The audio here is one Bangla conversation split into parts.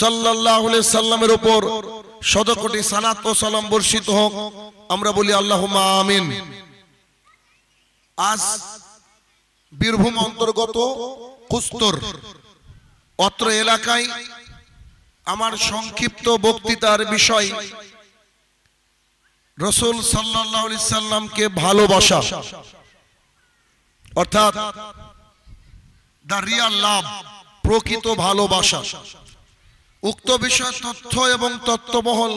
সাল্লাহ সাল্লামের উপর শতকোটি সালাত ও সালাম বর্ষিত হোক, আমরা বলি আল্লাহ আমিন। আজ বীরভূম অন্তর্গত কুস্তর, অত্র এলাকায় আমার সংক্ষিপ্ত বক্তৃতার বিষয়, রসুল সাল্লাহ সাল্লামকে ভালোবাসা, অর্থাৎ দ্য রিয়াল লাভ, প্রকৃত ভালোবাসা। উক্ত বিষয় তথ্য এবং তত্ত্ববহল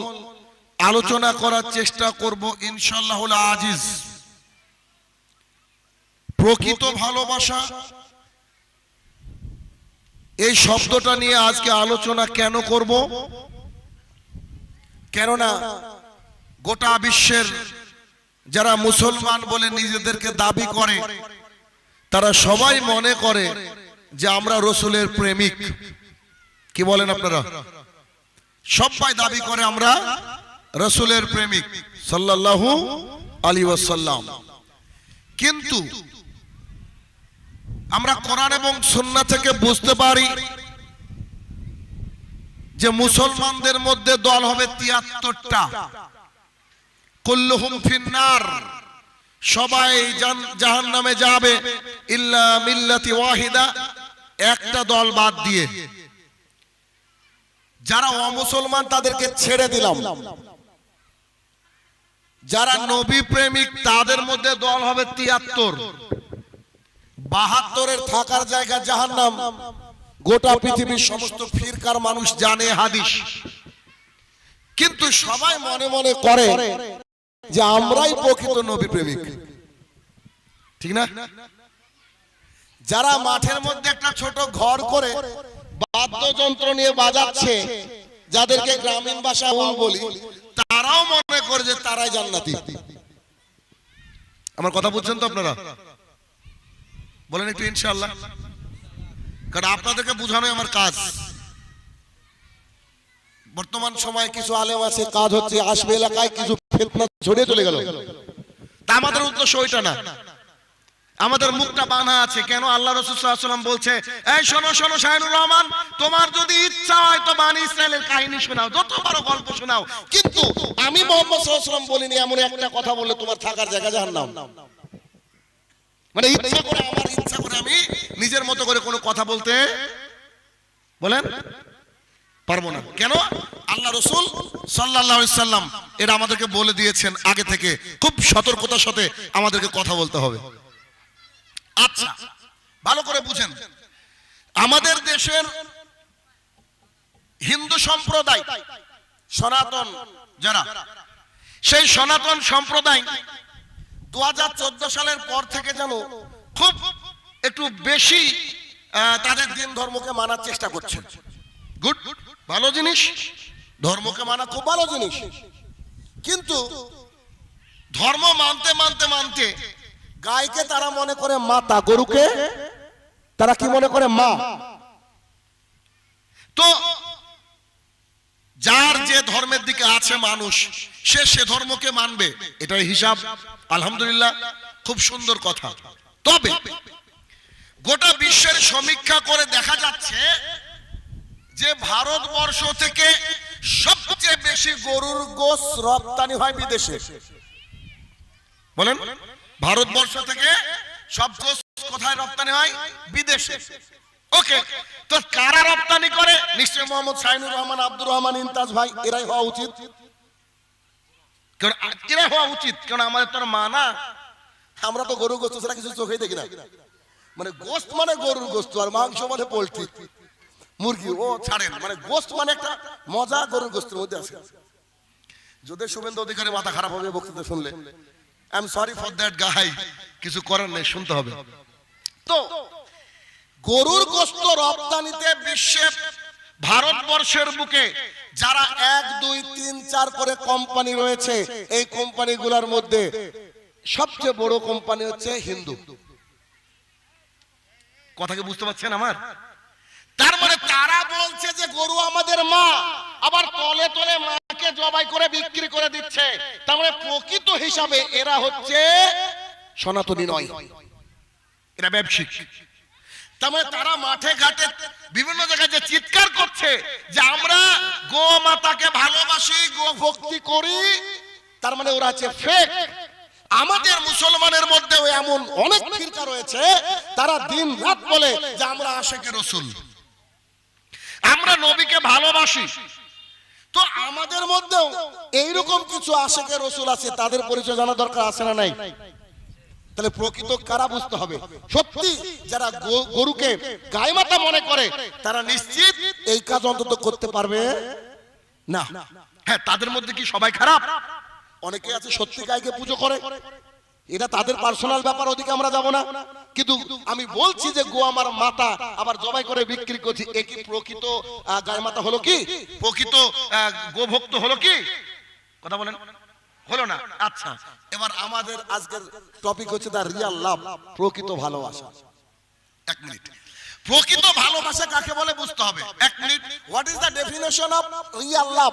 আলোচনা করার চেষ্টা করব ইনশাল্লাহ আজিজ। প্রকৃত ভালোবাসা, এই শব্দটা নিয়ে আজকে আলোচনা কেন করব? কেননা গোটা বিশ্বের যারা মুসলমান বলে নিজেদেরকে দাবি করে, তারা সবাই মনে করে যে আমরা রসুলের প্রেমিক। কি বলেন আপনারা? সবাই দাবি করে আমরা রসুলের প্রেমিক, সাল্লাল্লাহু আলী ওয়াসাল্লাম। কিন্তু আমরা কোরআন এবং সন্না থেকে বুঝতে পারি যে মুসলমানদের মধ্যে দল হবে তিয়াত্তরটা। কুল্লুহুম ফিন্নার, সবাই জাহান নামে যাবে, ইল্লা মিল্লাতি ওয়াহিদা, একটা দল বাদ দিয়ে। যারা অমুসলমান তাদেরকে ছেড়ে দিলাম। যারা নবী প্রেমিক তাদের মধ্যে দল হবে তিয়াত্তর। বাহাত্তরের থাকার জায়গা জাহান্নাম। গোটা পৃথিবীর সমস্ত ফিরকার মানুষ জানে হাদিস। কিন্তু সবাই মনে মনে করে যে আমরাই প্রকৃত নবী প্রেমিক। ঠিক না? যারা মাঠের মধ্যে একটা ছোট ঘর করে বাদ্যযন্ত্র নিয়ে বাজাচ্ছে, যাদেরকে গ্রামীণ ভাষা বলি, তারাও মনে করে যে তারাই জান্নাতি। আমার কথা বুঝছেন তো আপনারা? বলেন একটু ইনশাআল্লাহ। কারণ আপনাদেরকে বোঝানো আমার কাজ। বর্তমান সময় কিছু আলেম আছে, কাজ হচ্ছে আসবে এলাকায়, কিছু ফেতনা ছড়িয়ে চলে গেল। তা আমাদের উদ্দেশ্য ওইটা না। আমাদের মুখটা বানা আছে। কেন আল্লাহ রসুলাম বলছে, এই শোনো শোনো, শাহিনুর রহমান, তোমার যদি ইচ্ছা হয় তো বানি ইসরায়েলের কাহিনী শোনাও, যত বড় গল্প শোনাও। কিন্তু আমি মোহাম্মদ বলিনি এমন একটা কথা বললে তোমার থাকার জায়গা জাহান্নাম। মানে ইচ্ছা করে, আমার ইচ্ছা করে আমি নিজের মতো করে কোনো কথা বলতে বলেন পারব না। কেন? আল্লাহ রসুল সাল্লাহ এটা আমাদেরকে বলে দিয়েছেন আগে থেকে। খুব সতর্কতার সাথে আমাদেরকে কথা বলতে হবে। আচ্ছা ভালো করে বুঝেন। আমাদের দেশের হিন্দু সম্প্রদায়, সনাতন যারা, সেই সনাতন সম্প্রদায় দু সালের পর থেকে যেন খুব একটু বেশি তাদের দিন ধর্মকে মানার চেষ্টা করছে। গুড, ভালো জিনিস। ধর্মকে মানা খুব ভালো জিনিস। কিন্তু ধর্ম মানতে মানতে মানতে গায়কে তারা মনে করে মাতা গরুকে? তারা কি মনে করে মা? তো যার যে ধর্মের দিকে আছে মানুষ, সে সে ধর্মকে মানবে, এটাই হিসাব। আলহামদুলিল্লাহ, খুব সুন্দর কথা। তবে গোটা বিশ্বের সমীক্ষা করে দেখা যাচ্ছে যে ভারতবর্ষ থেকে সবচেয়ে বেশি গরুর গোস রপ্তানি হয় বিদেশে। বলেন। ভারতবর্ষ থেকে সব কোথায় রপ্তানি হয়? বিদেশে। ওকে, তো কারা রপ্তানি করে? নিশ্চয় মোহাম্মদ সাইনুর রহমান, আব্দুর রহমান, ইমতাজ ভাই, এরাই হওয়া উচিত। এরাই হওয়া উচিত, কারণ আমাদের আমরা তো গরু গোস্ত ছাড়া কিছু চোখেই দেখি না। মানে গোস্ত মানে গরুর গোস্ত, আর মাংস মানে পোল্ট্রি। মুরগি, ও ছাড়েন মানে গোস্ত মানে একটা মজা গরুর গোস্তের মধ্যে আছে। যদি শুভেন্দু অধিকারী মাথা খারাপ হবে বক্তৃতা শুনলে। I am sorry for that guy কিছু করার নেই, শুনতে হবে। তো, গরুর গোস্ত রপ্তানিতে বিশ্বে ভারতবর্ষের বুকে যারা এক, দুই, তিন, চার করে কোম্পানি রয়েছে, এই কোম্পানিগুলোর মধ্যে সবচেয়ে বড় কোম্পানি হচ্ছে হিন্দু। কথা কি বুঝতে পারছেন আমার? তার মানে তারা বলছে যে গরু আমাদের মা। আবার তলে তলে মাকে জবাই করে বিক্রি করে দিচ্ছে। তার মানে প্রকৃত হিসাবে এরা হচ্ছে সনাতনী নয়। এরা ব্যবসায়িক। তার মানে তারা মাঠে ঘাটে বিভিন্ন জায়গায় যে চিৎকার করছে যে আমরা গো মাতাকে ভালোবাসি গো ভক্তি করি, তার মানে ওরা আছে ফেক আমাদের মুসলমানের মধ্যেও এমন অনেক ফিরকা রয়েছে, তারা দিন রাত বলে যে আমরা আশেকে রসুল। আমরা নবীকে ভালোবাসি। তো আমাদের মধ্যেও এইরকম কিছু আশেকে রসুল আছে, তাদের পরিচয় জানা দরকার আছে না নাই? তাহলে প্রকৃত কারা বুঝতে হবে? সত্যি যারা গরুকে গায়ে মাতা মনে করে, তারা নিশ্চিত এই কাজ অন্তত করতে পারবে? না। হ্যাঁ তাদের মধ্যে কি সবাই খারাপ? অনেকে আছে সত্যি গায়কে পুজো করে এটা তাদের পার্সোনাল ব্যাপার, ওদিকে আমরা যাব না। কিন্তু আমি বলছি যে গো আমার মাতা আবার জবাই করে বিক্রি করছি। এ কি প্রকৃত গায়ে মাতা হলো কি? প্রকৃত গোভক্ত হলো কি? কথা বলেন। হলো না? আচ্ছা। এবার আমাদের আজকের টপিক হচ্ছে দা রিয়াল লাভ প্রকৃত ভালোবাসা। এক মিনিট। প্রকৃত ভালোবাসা কাকে বলে বুঝতে হবে। এক minute. What is the definition of real love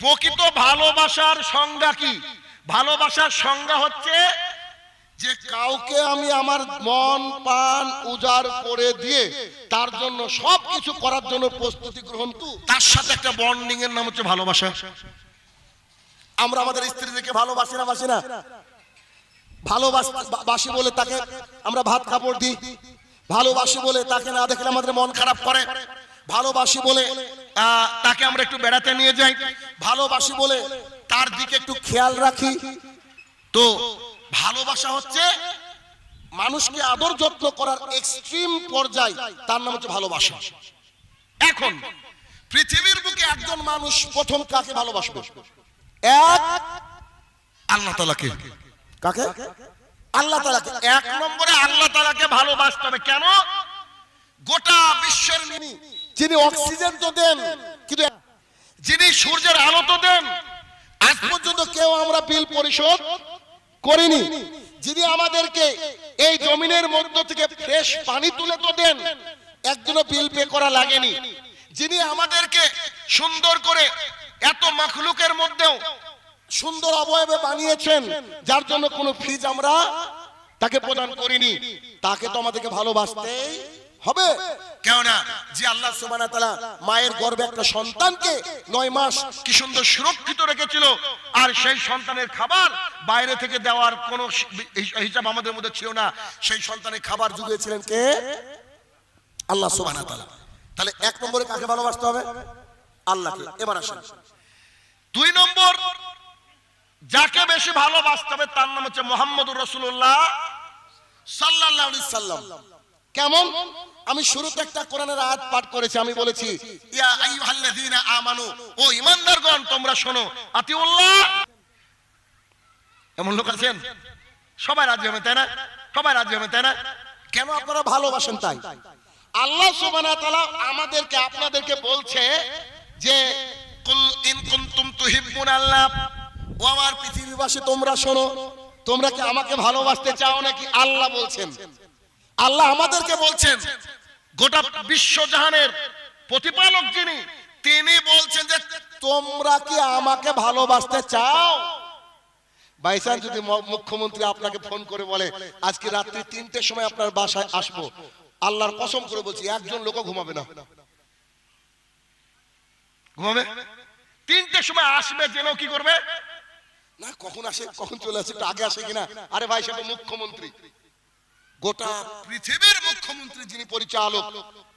প্রকৃত ভালোবাসার সংজ্ঞা কি? ভালোবাসার সংজ্ঞা হচ্ছে যে কাউকে আমি আমার মন প্রাণ উজাড় করে দিয়ে তার জন্য সব কিছু করার জন্য প্রস্তুতি গ্রহণ। তার সাথে একটা বন্ডিং এর নাম হচ্ছে ভালোবাসা। আমরা আমাদের স্ত্রীদেরকে ভালোবাসি না বাসি না? ভালোবাসি বলে তাকে আমরা ভাত কাপড় দিই। ভালোবাসি বলে তাকে না দেখলে আমাদের মন খারাপ করে। ভালোবাসি বলে তাকে আমরা একটু বেড়াতে নিয়ে যাই। ভালোবাসি বলে তার দিকে একটু খেয়াল রাখি। তো ভালোবাসা হচ্ছে মানুষকে আদর যত্ন করার এক্সট্রিম পর্যায়, তার নাম হচ্ছে ভালোবাসা। এখন, পৃথিবীর বুকে একজন মানুষ প্রথম কাকে ভালোবাসবে? এক আল্লাহ তালাকে কাকে? আল্লাহ তালাকে এক নম্বরে আল্লাহ তালাকে ভালোবাসতে হবে। কেন? গোটা বিশ্বের যিনি অক্সিজেন তো দেন, কিন্তু যিনি সূর্যের আলো তো দেন, আজ পর্যন্ত কেউ আমরা বিল পরিশোধ করিনি। যিনি আমাদেরকে এই জমিনের মধ্য থেকে ফ্রেশ পানি তুলে তো দেন একজনও বিল পে করা লাগেনি। যিনি আমাদেরকে সুন্দর করে এত মাখলুকের মধ্যেও সুন্দর অবয়বে বানিয়েছেন, যার জন্য কোনো ফিজ আমরা তাকে প্রদান করিনি। তাকে তো আমাদেরকে ভালোবাসতেই হবে? কেননা যে আল্লাহ সুবহানাহু ওয়া তাআলা মায়ের গর্ভে একটা সন্তানকে নয় মাস কি সুন্দর সুরক্ষিত রেখেছিল, আর সেই সন্তানের খাবার বাইরে থেকে দেওয়ার কোনো হিসাব আমাদের মধ্যে ছিল না। সেই সন্তানের খাবার জুগিয়েছিলেন কে? আল্লাহ সুবহানাহু ওয়া তাআলা। তাহলে এক নম্বরে কাকে ভালোবাসতে হবে? আল্লাহকে। এবার আসেন। দুই নম্বর, যাকে বেশি ভালোবাসতে হবে তার নাম হচ্ছে মোহাম্মদুর রসুল্লাহ আলাইহি সাল্লাম কেমন? আমি শুরুতে একটা কোরআনের আয়াত পাঠ করেছি, আমি বলেছি, ইয়া আইয়ুহাল্লাযীনা আমানু, ও ঈমানদারগণ, তোমরা শোনো, আতিউল্লাহ। এমন লোক আছেন? সবাই রাজি হবে, তাই না? সবাই রাজি হবে, তাই না? কেন আপনারা ভালোবাসেন তাই? আল্লাহ সুবহানাহু ওয়া তাআলা আমাদেরকে, আপনাদেরকে বলছে যে, কুল ইন কুনতুম তুহিব্বুন আল্লাহ ও আমার পৃথিবীবাসী, তোমরা শোনো, তোমরা কি আমাকে ভালোবাসতে চাও নাকি আল্লাহ বলছেন? আল্লাহ আমাদেরকে বলছেন, গোটা বিশ্ব জাহানের প্রতিপালক যিনি, তিনি বলছেন যে, তোমরা কি আমাকে ভালোবাসতে চাও? বাইসান যদি মুখ্যমন্ত্রী আপনাকে ফোন করে বলে, আজকে রাত্রি তিনটের সময় আপনার বাসায় আসব। আল্লাহর কসম করে বলছি, একজন লোকও ঘুমাবে না। ঘুমাবে? সময় আসবে, যেন কি করবে? না, কখন আসে, কখন চলে আসে, একটু আগে আসে কিনা? আরে ভাই সেটা মুখ্যমন্ত্রী। গোটা পৃথিবীর মুখ্যমন্ত্রী যিনি পরিচালক,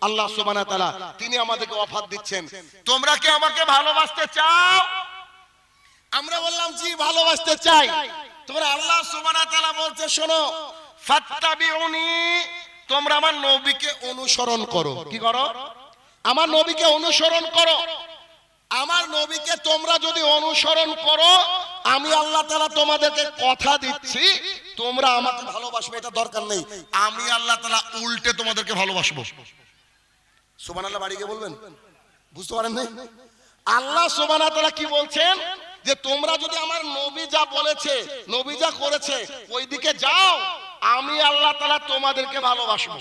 আল্লাহ সুবহানাহু ওয়া তাআলা, তিনি আমাদেরকে অফার দিচ্ছেন। তোমরা কি আমাকে ভালোবাসতে চাও? আমরা বললাম, জি, ভালোবাসতে চাই। তোমরা আল্লাহ সুবহানাহু ওয়া তাআলা বলছে, শোনো, ফাত্তাবিউনি, তোমরা আমার নবীকে অনুসরণ করো। কি করো? আমার নবীকে অনুসরণ করো। আমার নবীকে তোমরা যদি অনুসরণ করো আমি আল্লাহ তালা তোমাদেরকে কথা দিচ্ছি। তোমরা আমাকে ভালোবাসবে, এটা দরকার নেই। আমি আল্লাহ তালা উল্টে তোমাদেরকে ভালোবাসবো। সুবহানাল্লাহ, বাড়ি গিয়ে বলবেন? বুঝতে পারেন আল্লাহ ওয়া তাআলা কি বলছেন? যে তোমরা যদি আমার নবী যা বলেছে, নবী যা করেছে, ওইদিকে যাও, আমি আল্লাহ তালা তোমাদেরকে ভালোবাসবো।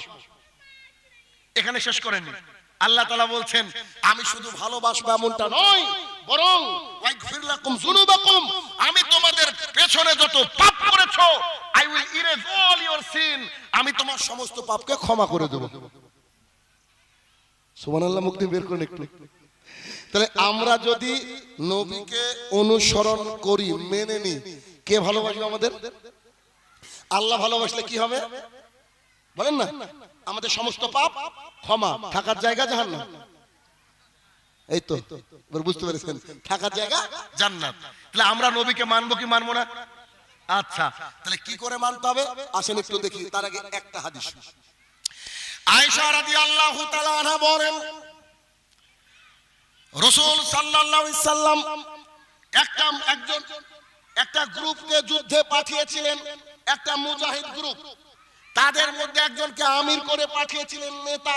এখানে শেষ করেননি। আল্লাহ তাআলা বলছেন, আমি শুধু ভালোবাসবো এমনটা নয়, বরং আমি তোমাদের পেছনে যত পাপ করেছ I will erase all your sin আমি তোমার সমস্ত পাপকে ক্ষমা করে দেব। সুবহানাল্লাহ মুক্তি বের করুন একটু। তাহলে আমরা যদি নবীকে অনুসরণ করি, মেনে নিই, কে ভালোবাসবে আমাদের? আল্লাহ ভালোবাসলে কি হবে? বলেন না? আমাদের সমস্ত পাপ ক্ষমা, থাকার জায়গা জাহান্নাম। এই তো বুঝতে পেরেছেন? থাকার জায়গা জান্নাত। তাহলে আমরা নবীকে মানবো কি মানবো না? আচ্ছা তাহলে কি করে মানতে হবে? আসেন একটু দেখি, তার আগে একটা হাদিস। আয়েশা রাদিয়াল্লাহু তাআলা আনহা বলেন, রসুল সাল্লাল্লাহু আলাইহি সাল্লাম একটা, একজন, একটা গ্রুপকে যুদ্ধে পাঠিয়েছিলেন, একটা মুজাহিদ গ্রুপ। তাদের মধ্যে একজনকে আমির করে পাঠিয়েছিলেন নেতা।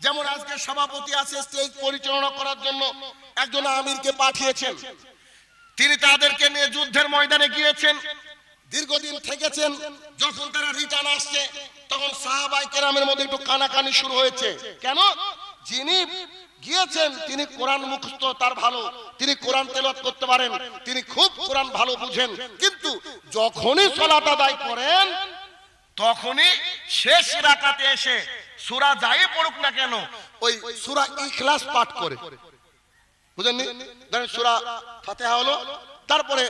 যেমন আজকে সভাপতি আছে স্টেজ পরিচালনা করার জন্য একজন আমিরকে পাঠিয়েছেন। তিনি তাদেরকে নিয়ে যুদ্ধের ময়দানে গিয়েছেন। দীর্ঘদিন থেকেছেন। যখন তারা রিটার্ন আসছে, তখন সাহাবাই কেরামের মধ্যে একটু কানাকানি শুরু হয়েছে। কেন? যিনি গিয়েছেন, তিনি কোরআন মুখস্থ, তার ভালো। তিনি কোরআন তেলাওয়াত করতে পারেন। তিনি খুব কোরআন ভালো বুঝেন। কিন্তু যখনই সলাত আদায় করেন তখনই শেষ রাকাতে এসে সুরা যাই পড়ুক না কেন, ওই সূরা ইখলাস পাঠ করে। বুঝেননি? ধরেন সূরা ফাতিহা হলো, তারপরে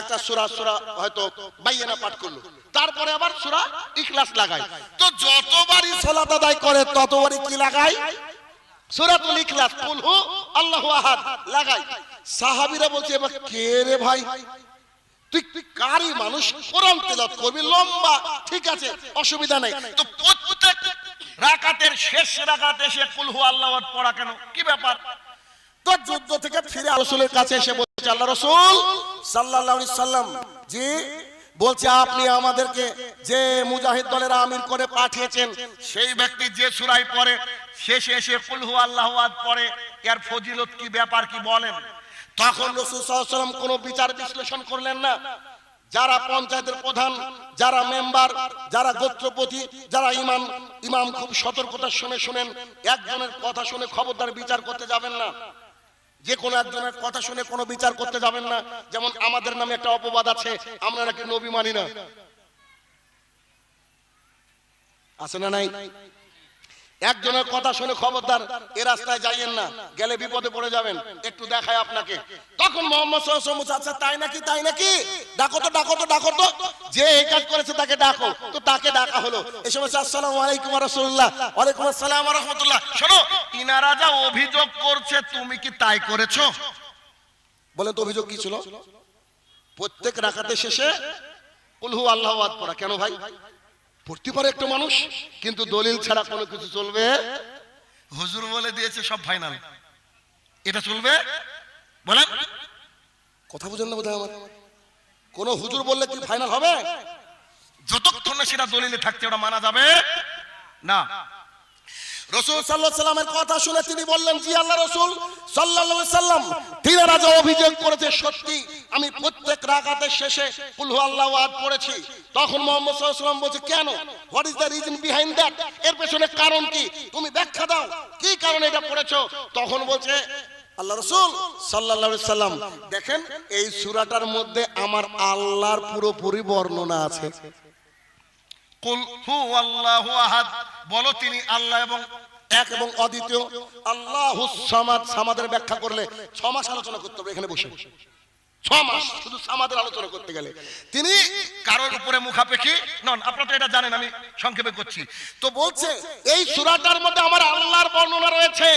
একটা সূরা সূরা হয়তো বাইয়ানা পাঠ করল। তারপরে আবার সূরা ইখলাস লাগায়। তো যতবারই সালাত আদায় করে, ততবারই কি লাগায়? সূরাতুল ইখলাস। কুল হু আল্লাহু আহাদ। লাগাই সাহাবীরা বলছে, এবার কে রে ভাই? কারি মানুষ? কোরআন তেলাওয়াত করবি? লম্বা। ঠিক আছে, অসুবিধা নাই। তো প্রত্যেক রাকাতের শেষ রাকাতে এসে কুল হু আল্লাহ পড়া কেন? কি ব্যাপার? তো যুদ্ধ থেকে ফিরে রসুলের কাছে এসে বলছে, আল্লাহ রসুল সাল্লাল্লাহু সাল্লাম, জি বলছে, আপনি আমাদেরকে যে মুজাহিদ দলের আমির করে পাঠিয়েছেন, সেই ব্যক্তি যে সুরাই পড়ে, শেষে এসে কুল হু আল্লাহু পড়ে, এর ফজিলত কি ব্যাপার কি বলেন? তখন রসুল সাল্লাল্লাহু আলাইহি সাল্লাম কোনো বিচার বিশ্লেষণ করলেন না। যারা পঞ্চায়েতের প্রধান, যারা মেম্বার, যারা গোত্রপতি, যারা ইমাম ইমাম খুব সতর্কতার শুনে শুনেন, একজনের কথা শুনে খবরদার বিচার করতে যাবেন না। যে কোনো একজনের কথা শুনে কোনো বিচার করতে যাবেন না। যেমন আমাদের নামে একটা অপবাদ আছে, আমরা নাকি নবী মানি না। আছে না নাই? একজনের কথা শুনে খবরদার, এ রাস্তায় যাইয়েন না, গেলে বিপদে পড়ে যাবেন, একটু দেখায় আপনাকে। তখন মোহাম্মদ সাল্লাল্লাহু আচ্ছা তাই নাকি তাই নাকি? ডাকো তো ডাকো তো ডাকো তো। যে এই কাজ করেছে তাকে ডাকো। তো তাকে ডাকা হলো। এসে বলছে, আসসালামু আলাইকুম ওয়া রাসূলুল্লাহ। ওয়ালাইকুম আসসালাম ওয়া রাহমাতুল্লাহ। শোনো ইনারা যা অভিযোগ করছে, তুমি কি তাই করেছ? বলেন তো, অভিযোগ কি ছিল? প্রত্যেক রাকাতে শেষে কুলহু আল্লাহু পড়া কেন ভাই? পড়তে পারে একটা মানুষ কিন্তু দলিল ছাড়া কোনো কিছু চলবে? হুজুর বলে দিয়েছে সব ফাইনাল এটা চলবে? বলেন। কথা বুঝেন না বোধহয় আমার। কোন হুজুর বললে কি ফাইনাল হবে? যতক্ষণ না সেটা দলিলে থাকছে ওটা মানা যাবে না। রসুল সাল্লাল্লাহু সাল্লামের কথা শুনে তিনি বললেন জি আল্লাহ রসুল সাল্লাল্লাহু সাল্লাম তিনারা যে অভিযোগ করেছে সত্যি আমি প্রত্যেক রাকাতের শেষে কুলহু আল্লাহু আহাদ পড়েছি। তখন মোহাম্মদ সাল্লাম বলছে কেন? What is the reason behind that এর পেছনে কারণ কি? তুমি ব্যাখ্যা দাও কি কারণে এটা পড়েছো? তখন বলছে আল্লাহ রসুল আলাইহি সাল্লাম দেখেন এই সূরাটার মধ্যে আমার আল্লাহর পুরোপুরি বর্ণনা আছে। কুল হু আল্লাহু আহাদ বলো তিনি আল্লাহ এবং এক এবং অদ্বিতীয়। আল্লাহ সামাদ, সামাদের ব্যাখ্যা করলে ছমাস আলোচনা করতে হবে, এখানে বসে। বসে ছ মাস শুধু সামাদের আলোচনা করতে গেলে। তিনি কারোর উপরে মুখাপেক্ষি নন। আপনারা তো এটা জানেন, আমি সংক্ষেপে করছি। তো বলছে, এই সূরাটার মধ্যে আমার আল্লাহর বর্ণনা রয়েছে।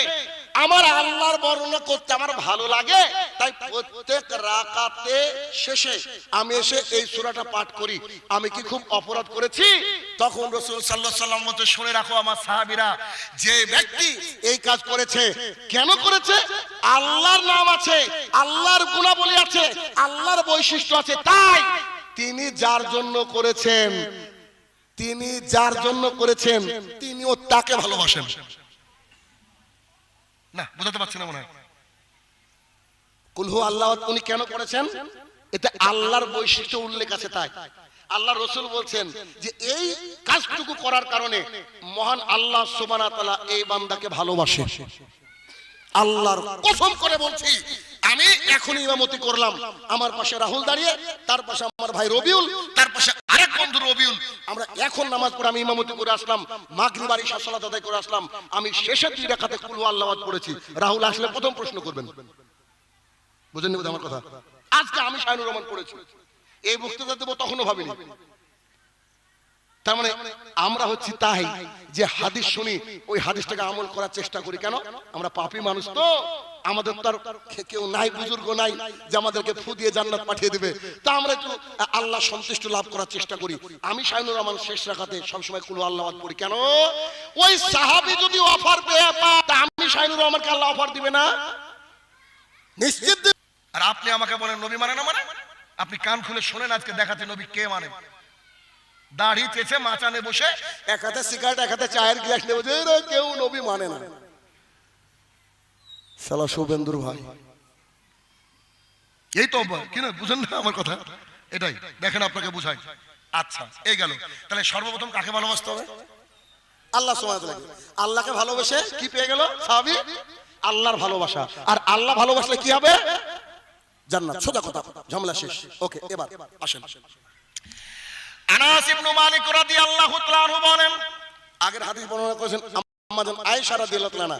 আমার আল্লাহর বর্ণনা করতে আমার ভালো লাগে, তাই প্রত্যেক রাকাতে শেষে আমি এসে এই সূরাটা পাঠ করি। আমি কি খুব অপরাধ করেছি? তখন রাসূল আলাইহি সাল্লাম বলতে শুনে রাখো আমার সাহাবীরা, যে ব্যক্তি এই কাজ করেছে, কেন করেছে? আল্লাহর নাম আছে, আল্লাহর গুণাবলী আছে আল্লাহর বৈশিষ্ট্য আছে, তাই তিনি যার জন্য করেছেন, তিনি যার জন্য করেছেন, তিনিও তাকে ভালোবাসেন। না, বুঝাতে পারছি না মনে হয়। কুলহু আল্লাহ, উনি কেন করেছেন? এতে আল্লাহর বৈশিষ্ট্য উল্লেখ আছে, তাই। আল্লাহ রসুল বলছেন যে, এই কাজটুকু করার কারণে মহান আল্লাহ ওয়া তাআলা এই বান্দাকে ভালোবাসে। আল্লাহর কসম করে বলছি আমি এখন ইমামতি করলাম। আমার পাশে রাহুল দাঁড়িয়ে, তার পাশে আমার ভাই রবিউল, তার পাশে আরেক বন্ধু রবিউল। আমরা এখন নামাজ পড়ে আমি ইমামতি করে আসলাম মাগরিবাড়ি সালাত আদায় করে আসলাম। আমি শেষের দুই রাখাতে কুলু আল্লাহ পড়েছি। রাহুল আসলে প্রথম প্রশ্ন করবেন। বোধহয় আমার কথা? আজকে আমি শাহিনুর রহমান পড়েছি। এই বক্তৃতা দেবো তখনও ভাবিনি। তার মানে আমরা হচ্ছি তাই যে হাদিস শুনি, ওই হাদিসটাকে আমল করার চেষ্টা করি। কেন? আমরা পাপী মানুষ তো। আমাদের তো আর খে- কেউ নাই, বুজুর্গ নাই, যে আমাদেরকে ফু দিয়ে জান্নাত পাঠিয়ে দিবে। তা আমরা একটু আল্লাহ সন্তুষ্ট লাভ করার চেষ্টা করি। আমি শাহিনুর রহমান শেষ রাখাতে সবসময় কোনো আল্লাহ পড়ি। কেন? ওই সাহাবি যদি অফার পায় তা আমি শাহিনুর রহমানকে আল্লাহ অফার দিবে না? নিশ্চিত আর আপনি আমাকে বলেন, নবী মানে না মানে? আপনি কান খুলে শোনেন আজকে দেখাতে নবী কে মানে? দাড়ি চেচে মাচানে বসে। এক হাতে সিগারেট এক হাতে চায়ের গ্লাস নেবে। যে কেউ নবী মানে না। শালা শুভেন্দুর ভাই। এই তো কি না বুঝেন না আমার কথা? এটাই দেখেন আপনাকে বুঝাই। আচ্ছা এই গেল। তাহলে সর্বপ্রথম কাকে ভালোবাসতে হবে? আল্লাহ সময় লাগে আল্লাহকে ভালোবেসে কি পেয়ে গেল? সাহাবি? আল্লাহর ভালোবাসা। আর আল্লাহ ভালোবাসলে কি হবে? জান্নাত। সোজা কথা ঝামেলা শেষ। ওকে এবার আসেন। আনাস ইবনু মালিক রাদিয়াল্লাহু তাআলা বলেন আগের হাদিস বর্ণনা করেছেন আমাদের আয়েশা রাদিয়াল্লাহু তাআলা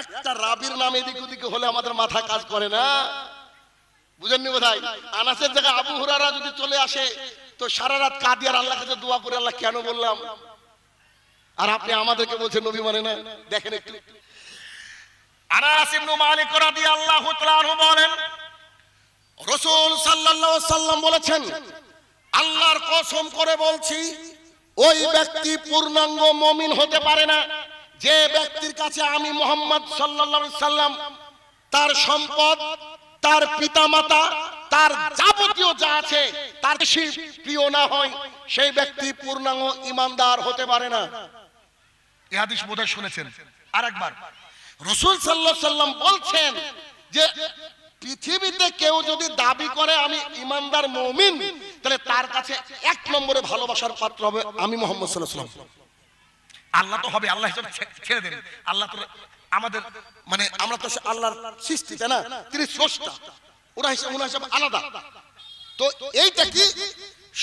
একটা রাবির নাম এদিক ওদিকে হলে আমাদের মাথা কাজ করে না? বুঝেননি বোধহয়? আনাসের জায়গায় আবু হুরারা যদি চলে আসে তো সারা রাত কাঁদি আর আল্লাহ কাছে দোয়া করে আল্লাহ কেন বললাম? আর আপনি আমাদেরকে বলছেন নবী মানে না? দেখেন একটু। আনাস ইবনু মালিক রাদিয়াল্লাহু তাআলা বলেন রসুল সাল্লাল্লাহু সাল্লাম বলেছেন আল্লাহর কসম করে বলছি, ওই ব্যক্তি পূর্ণাঙ্গ মমিন হতে পারে না। যে ব্যক্তির কাছে আমি মোহাম্মদ সাল্লাল্লাহু সাল্লাম, তার সম্পদ, তার পিতামাতা, তার যাবতীয় যা আছে, তার প্রিয় না হয়, সেই ব্যক্তি পূর্ণাঙ্গ ইমানদার হতে পারে না। এই হাদিস বোধহয় শুনেছেন। আরেকবার। রসুল সাল্লাহ সাল্লাম বলছেন যে পৃথিবীতে কেউ যদি দাবি করে আমি ইমানদার মমিন, তাহলে তার কাছে এক নম্বরে ভালোবাসার পাত্র হবে আমি মোহাম্মদ সাল্লাহ আল্লাহ তো হবে, আল্লাহ ছেড়ে দেন। আল্লাহ তো আমাদের মানে আমরা তো আল্লাহর সৃষ্টি, তাই না? তিনি স্রষ্টা। ওরা হিসাবে, ওনার হিসাবে আলাদা। তো এইটা কি?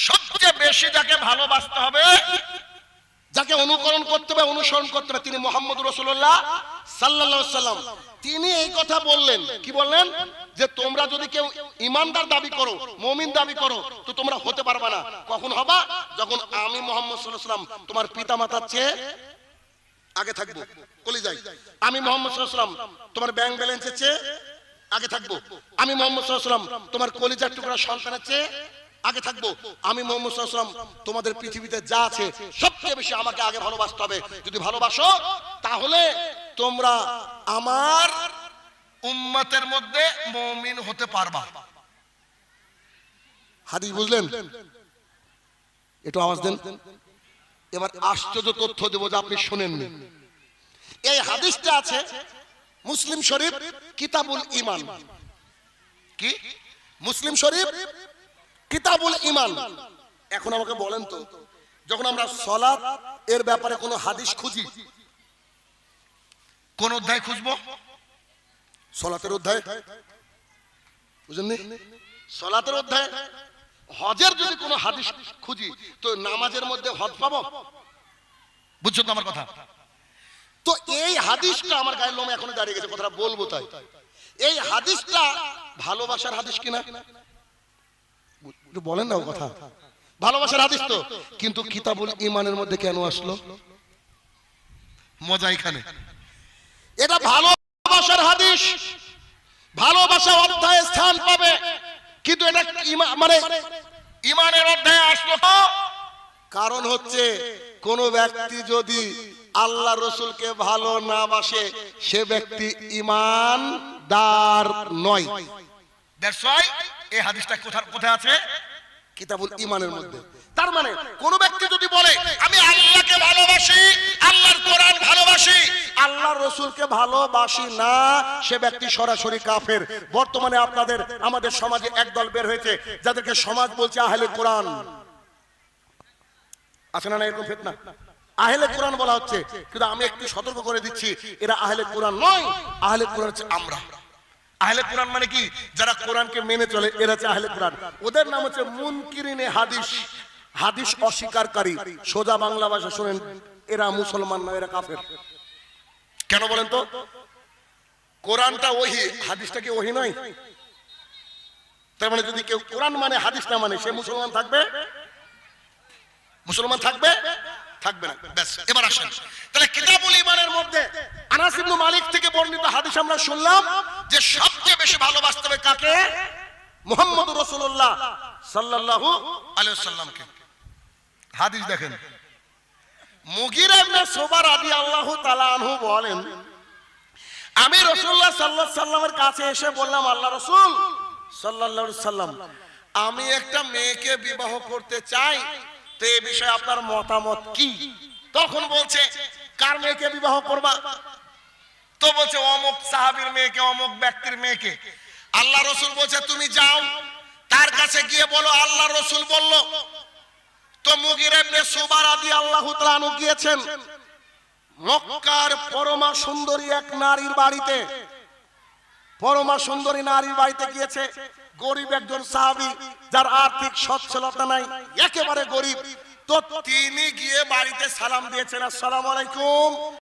সবচেয়ে বেশি যাকে ভালোবাসতে হবে, যাকে অনুকরণ করতে হবে, অনুসরণ করতে হবে, তিনি মোহাম্মদ রসুল্লাহ সাল্লাম তিনি এই কথা বললেন। কি বললেন? যে তোমরা যদি কেউ ইমানদার দাবি করো, মমিন দাবি করো, তো তোমরা হতে পারবে না। কখন হবা? যখন আমি মোহাম্মদ তোমার পিতা মাতার চেয়ে আগে থাকব। কলি যাই। আমি মোহাম্মদ তোমার ব্যাংক ব্যালেন্সের চেয়ে আগে থাকব। আমি মোহাম্মদ তোমার কলিজার টুকরা সন্তানের চেয়ে আগে থাকব। আমি মোহাম্মদ সাল্লাম তোমাদের পৃথিবীতে যা আছে, সবচেয়ে বেশি আমাকে আগে ভালোবাসতে হবে। যদি ভালোবাসো, তাহলে তোমরা আমার উম্মতের মধ্যে মমিন হতে পারবা। হাদিস বুঝলেন? একটু আওয়াজ দেন। এবার আশ্চর্য তথ্য দেবো যে আপনি শোনেননি। এই হাদিসটা আছে মুসলিম শরীফ কিতাবুল ইমান কি? মুসলিম শরীফ কিতাবুল ইমান এখন আমাকে বলেন তো যখন আমরা সলাৎ এর ব্যাপারে কোনো হাদিস খুঁজি? কোন অধ্যায় খুঁজবো? সলাতের অধ্যায়? বুঝলেন সলাতের অধ্যায়? হজের যদি কোনো হাদিস খুঁজি তো নামাজের মধ্যে হজ পাবো? বুঝছ তো আমার কথা? তো এই হাদিসটা আমার গায়ের লোম এখনও দাঁড়িয়ে গেছে কথাটা বলব তাই। এই হাদিসটা ভালোবাসার হাদিস কিনা? একটু বলেন না কথা। ভালোবাসার হাদিস তো। কিন্তু কিতাবুল ইমানের মধ্যে কেন আসলো? মজা এখানে। এটা ভালোবাসার হাদিস। ভালোবাসা অধ্যায়ে স্থান পাবে। কিন্তু এটা মানে ইমানের অধ্যায় আসলো কারণ হচ্ছে কোন ব্যক্তি যদি আল্লাহ রসুলকে ভালো না বাসে সে ব্যক্তি ইমানদার নয়। দ্যাটস ওয়াই এই হাদিসটা কোথা কোথায় আছে? কিতাবুল ইমানের মধ্যে। তার মানে কোন ব্যক্তি যদি বলে আমি আল্লাহকে ভালোবাসি আল্লাহর কোরআন ভালোবাসি আল্লাহ রসুলকে ভালোবাসি না সে ব্যক্তি সরাসরি কাফের। বর্তমানে আপনাদের আমাদের সমাজে একদল বের হয়েছে যাদেরকে সমাজ বলছে আহলে কোরআন। আছে না না এরকম ফেতনা? আহলে কোরআন বলা হচ্ছে কিন্তু আমি একটু সতর্ক করে দিচ্ছি এরা আহলে কোরআন নয় আহলে কোরআন হচ্ছে আমরা। আহলে কোরআন মানে কি? যারা কোরআনকে মেনে চলে, এরা হচ্ছে আহলে কোরআন। ওদের নাম হচ্ছে মুনকিরিনে হাদিস। হাদিস অস্বীকারী। সোজা বাংলা ভাষা শুনেন, এরা মুসলমান না, এরা কাফের। কেন বলেন তো? কোরআনটা ওহি, হাদিসটা কি ওহি নয়? তার মানে যদি কেউ কোরআন মানে হাদিস না মানে সে মুসলমান থাকবে? মুসলমান থাকবে? থাকবে না। ব্যাস, এবার আসেন। তাহলে কিতাবুল ইমানের মধ্যে আনাস ইবনে মালিক থেকে বর্ণিত হাদিস আমরা শুনলাম যে সবচেয়ে বেশি ভালোবাসতে হবে কাকে? মুহাম্মদ রাসূলুল্লাহ সাল্লাল্লাহু আলাইহি ওয়াসাল্লামকে। হাদিস দেখেন। মুগিরা ইবনে সুবা রাদিয়াল্লাহু তাআলা আনহু বলেন, আমি রাসূলুল্লাহ সাল্লাল্লাহু সাল্লামের কাছে এসে বললাম আল্লাহ রাসূল সাল্লাল্লাহু সাল্লাম আমি একটা মেয়েকে বিবাহ করতে চাই তো এই বিষয়ে আপনার মতামত কি? তখন বলছে, কার মেয়েকে বিবাহ করবা? তো বলছে, অমুক সাহাবীর মেয়েকে, অমুক ব্যক্তির মেয়েকে। আল্লাহ রসুল বলছে, তুমি যাও, তার কাছে গিয়ে বলো, আল্লাহ রসুল বলল, তো মুগির গিয়েছেন? মক্কার পরমা সুন্দরী এক নারীর বাড়িতে। পরমা সুন্দরী নারীর বাড়িতে গিয়েছে। গরিব একজন সাহাবি, যার আর্থিক সচ্ছলতা নাই, একেবারে গরিব। তো তিনি গিয়ে বাড়িতে সালাম দিয়েছেন, আসসালাম আলাইকুম।